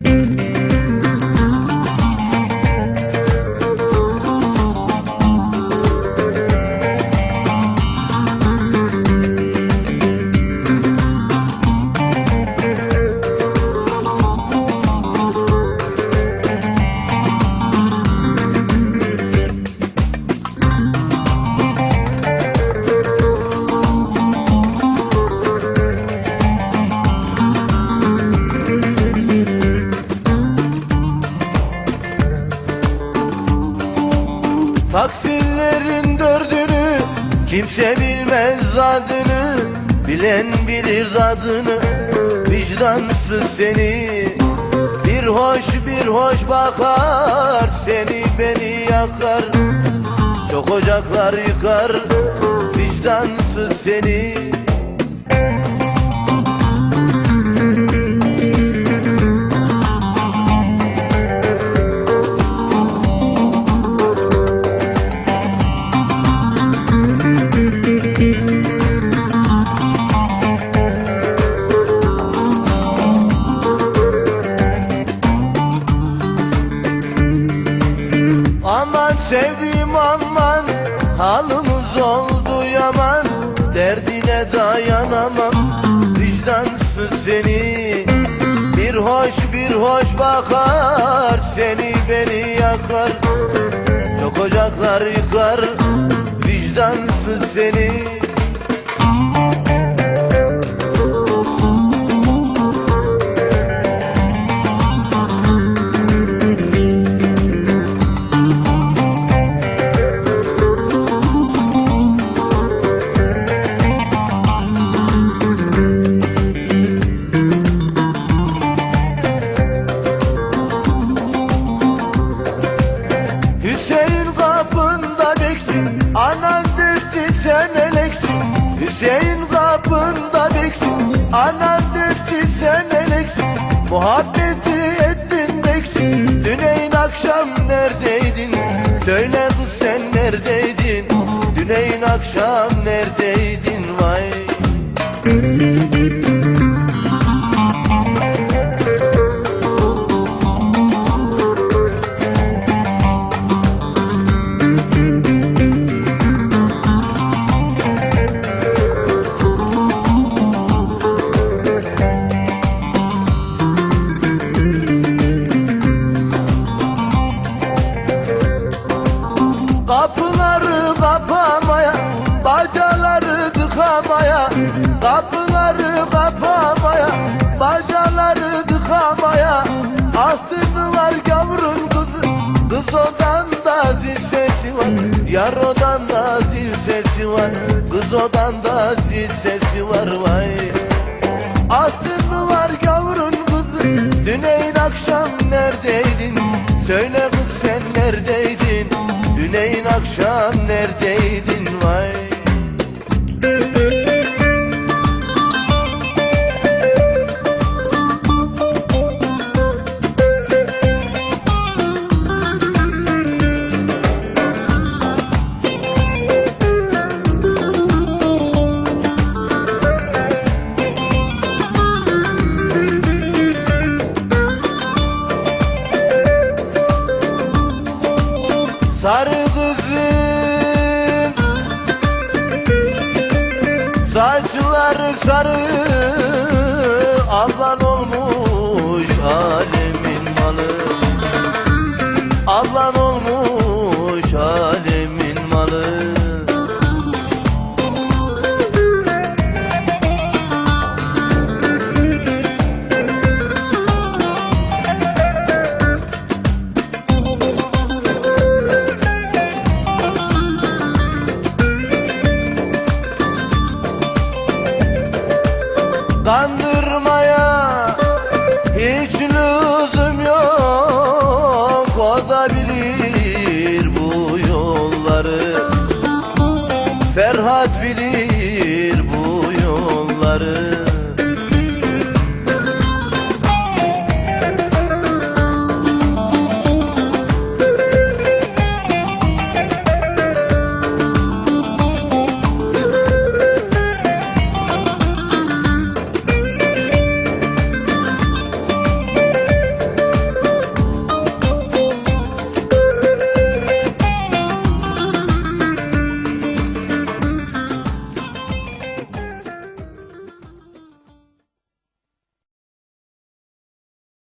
Thank mm -hmm. you. Taksillerin dördünü Kimse bilmez adını. Bilen bilir adını Vicdansız seni. Bir hoş bir hoş bakar Seni beni yakar. Çok ocaklar yıkar Vicdansız seni sevdiğim aman Halımız oldu yaman Derdine dayanamam Vicdansız seni. Bir hoş bir hoş bakar Seni beni yakar. Çok ocaklar yıkar Vicdansız seni sen eleksin Hüseyin kapında beksin. Anan defçi sen eleksin. Muhabbeti ettin beksin. Düneyin akşam neredeydin? Söyle kız sen neredeydin? Düneyin akşam neredeydin Tıkamaya Kapıları kapamaya Bacaları tıkamaya. Altını var gavrun kızı Kız odanda zil sesi var. Yar odanda zil sesi var Kız odanda zil sesi var vay. Altın var gavrun kızı Düneyin akşam neredeydin? Söyle kız sen neredeydin? Düneyin akşam neredeydin Sarı kızım Saçları sarı Kandırmaya hiç lüzum yok. O da bilir bu yolları. Ferhat bilir.